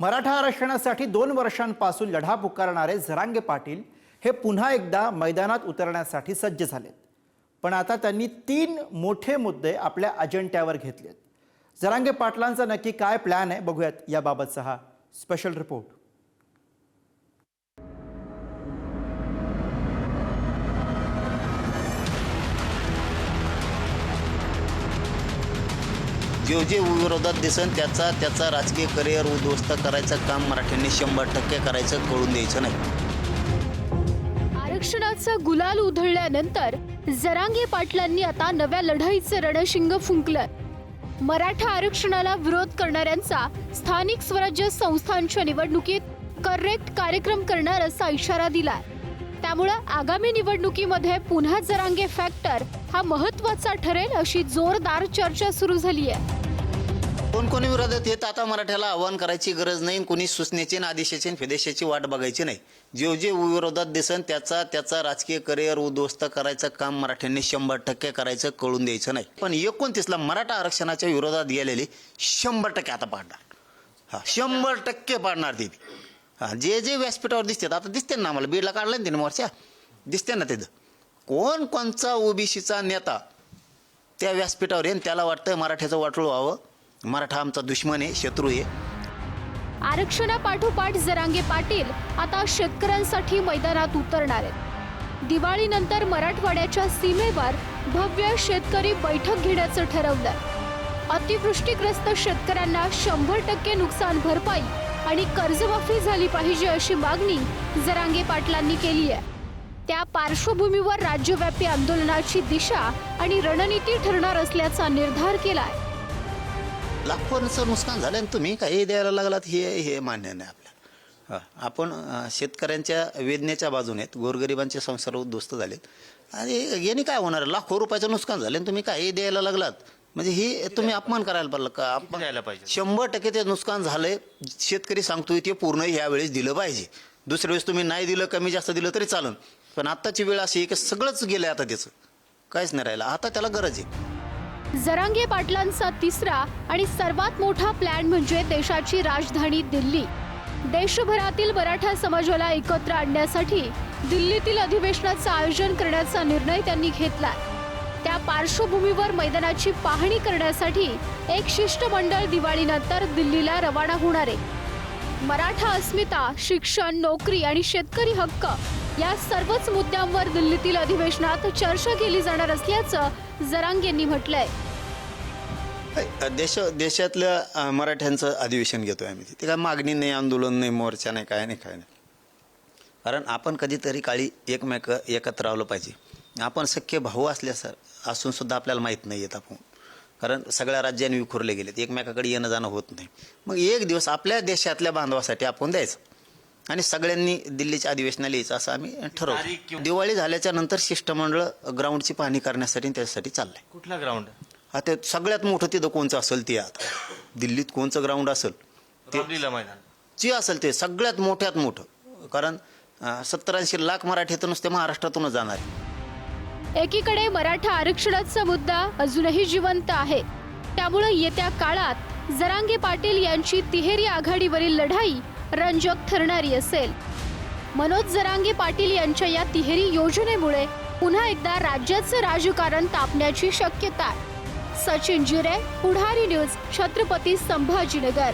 मराठा आरक्षणासाठी दोन वर्षांपासून लढा पुकारणारे जरांगे पाटील हे पुन्हा एकदा मैदानात उतरण्यासाठी सज्ज झालेत. पण आता त्यांनी तीन मोठे मुद्दे आपल्या अजेंड्यावर घेतलेत. जरांगे पाटलांचा नक्की काय प्लॅन आहे बघूयात याबाबतचा हा स्पेशल रिपोर्ट. जो जे विरोधात दिसन त्याचा त्याचा राजकीय करिअर उद्ध्वस्त करायचं काम मराठ्यांनी शंभर टक्के करायचं कळून द्यायचं नाही. आरक्षणाचा गुलाल उधळल्यानंतर जरांगे पाटलांनी आता नव्या लढाईचं रणशिंग फुंकलं मराठा आरक्षणाला विरोध करणाऱ्यांचा स्थानिक स्वराज्य संस्थांच्या निवडणुकीत करेक्ट कार्यक्रम करणार असा इशारा दिला त्यामुळं आगामी निवडणुकीमध्ये पुन्हा जरांगे फॅक्टर हा महत्त्वाचा ठरेल अशी जोरदार चर्चा सुरू झाली आहे कोणकोणी विरोधात येत आता मराठ्याला आव्हान करायची गरज नाही कोणी सूचनेची आणि आदेशाची फिदेशाची वाट बघायची नाही. जे जे विरोधात दिसन त्याचा त्याचा राजकीय करिअर उद्ध्वस्त करायचं काम मराठ्यांनी शंभर टक्के करायचं कळून द्यायचं नाही. पण एकोणतीसला मराठा आरक्षणाच्या विरोधात गेलेले शंभर टक्के आता पाडणार. हा शंभर टक्के पाडणार ते. हा जे जे व्यासपीठावर दिसतात आता दिसते ना आम्हाला बीडला काढलं ना त्याने मोर्चा? दिसते ना तिथं. कोण कोणचा ओबीसीचा नेता त्या व्यासपीठावर येईन त्याला वाटतं मराठ्याचं वाटोळ व्हावं. मराठा आमचा दुश्मन आहे शत्रू आहे. आरक्षणापाठोपाठ जरांगे पाटील आता शेतकऱ्यांसाठी मैदानात उतरणार आहेत. दिवाळीनंतर मराठवाड्याच्या सीमेवर भव्य शेतकरी बैठक घेण्याचं ठरवलं अतिवृष्टीग्रस्त शेतकऱ्यांना शंभर टक्के नुकसान भरपाई आणि कर्जमाफी झाली पाहिजे अशी मागणी जरांगे पाटलांनी केली आहे. त्या पार्श्वभूमीवर राज्यव्यापी आंदोलनाची दिशा आणि रणनीती ठरणार असल्याचा निर्धार केलाय. लाखोंचं नुकसान झालं आणि तुम्ही काही द्यायला लागलात हे हे मान्य नाही आपल्याला हा, आपण शेतकऱ्यांच्या वेदनेच्या बाजूने आहेत गोरगरिबांचे संसार उद्ध्वस्त झालेत. आणि याने काय होणार? लाखो रुपयाचं नुकसान झालं आणि तुम्ही काही द्यायला लागलात? म्हणजे ही तुम्ही अपमान करायला पाहिलं का? अपमान द्यायला पाहिजे. शंभर टक्के ते नुकसान झालंय. शेतकरी सांगतोय ते पूर्ण यावेळेस दिलं पाहिजे. दुसऱ्या वेळेस तुम्ही नाही दिलं कमी जास्त दिलं तरी चालन पण आत्ताची वेळ अशी आहे की सगळंच गेलं आता त्याचं. काहीच नाही राहिलं. आता त्याला गरज आहे. जरांगे पाटलांचा तिसरा आणि सर्वात मोठा प्लॅन म्हणजे देशाची राजधानी दिल्ली. देशभरातील मराठा समाजाला एकत्र आणण्यासाठी दिल्लीतील अधिवेशनाचं आयोजन करण्याचा निर्णय त्यांनी घेतला त्या पार्श्वभूमीवर मैदानाची पाहणी करण्यासाठी एक शिष्टमंडळ दिवाळीनंतर दिल्लीला रवाना होणार आहे. मराठा अस्मिता शिक्षण नोकरी आणि शेतकरी हक्क या सर्वच मुद्द्यांवर दिल्लीतील अधिवेशनात चर्चा केली जाणार असल्याचं जरांग यांनी म्हटलंय. देश देशातल्या मराठ्यांचं अधिवेशन घेतोय आम्ही. ते काय मागणी नाही आंदोलन नाही मोर्चा नाही काय नाही काय नाही. कारण आपण कधीतरी काळी एकमेक एकत्र राहिलं पाहिजे. आपण सख्य भाऊ असल्यासार असून सुद्धा आपल्याला माहीत नाही येत आपण. कारण सगळ्या राज्यांनी विखुरले गेलेत. एकमेकाकडे येणं जाणं होत नाही. मग एक दिवस आपल्या देशातल्या बांधवासाठी आपण द्यायचं. आणि सगळ्यांनी दिल्लीच्या अधिवेशनाला यायचं असं आम्ही ठरवलं. दिवाळी झाल्याच्यानंतर शिष्टमंडळ ग्राउंडची पाहणी करण्यासाठी आणि त्याच्यासाठी चाललंय. कुठला ग्राउंड? आता सगळ्यात मोठं तिथं कोणचं असेल ते आता. दिल्लीत कोणचं ग्राउंड असेल? ते मैदान. जे असेल ते सगळ्यात मोठ्यात मोठं. कारण सत्तर ऐंशी लाख मराठी तर नुसते महाराष्ट्रातूनच जाणार आहे. एकीकडे मराठा आरक्षणाचा मुद्दा अजूनही जिवंत आहे. त्यामुळे येत्या काळात जरांगे पाटील यांची तिहेरी आघाडीवरील लढाई रंजक ठरणारी असेल. मनोज जरांगे पाटील यांच्या या तिहेरी योजनेमुळे पुन्हा एकदा राज्याचं राजकारण तापण्याची शक्यता सचिन जिरे पुढारी न्यूज छत्रपती संभाजीनगर.